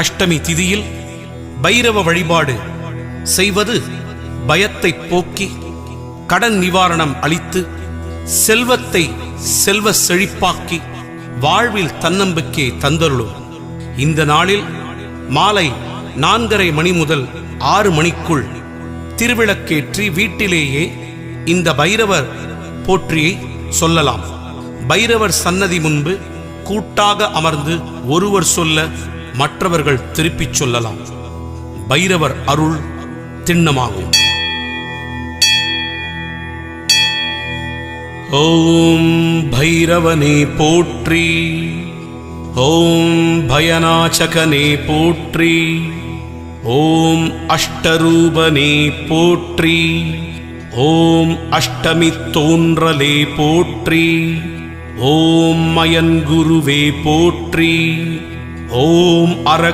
அஷ்டமி திதியில் பைரவ வழிபாடு செய்வது பயத்தை போக்கி கடன் நிவாரணம் அளித்து செல்வத்தை செல்வ செழிப்பாக்கி வாழ்வில் தன்னம்பிக்கையை தந்தருளும். இந்த நாளில் மாலை நான்கரை மணி முதல் ஆறு மணிக்குள் திருவிளக்கேற்றி வீட்டிலேயே இந்த பைரவர் போற்றியை சொல்லலாம். பைரவர் சன்னதி முன்பு கூட்டாக அமர்ந்து ஒருவர் சொல்ல மற்றவர்கள் திருப்பிச் சொல்லலாம். பைரவர் அருள் திண்ணமாகும். ஓம் பைரவனே போற்றி. ஓம் பயனாச்சகனே போற்றி. ஓம் அஷ்டரூபனே போற்றி. ஓம் அஷ்டமி தோன்றலே போற்றி. ஓம் மயன்குருவே போற்றி. ஓம் அர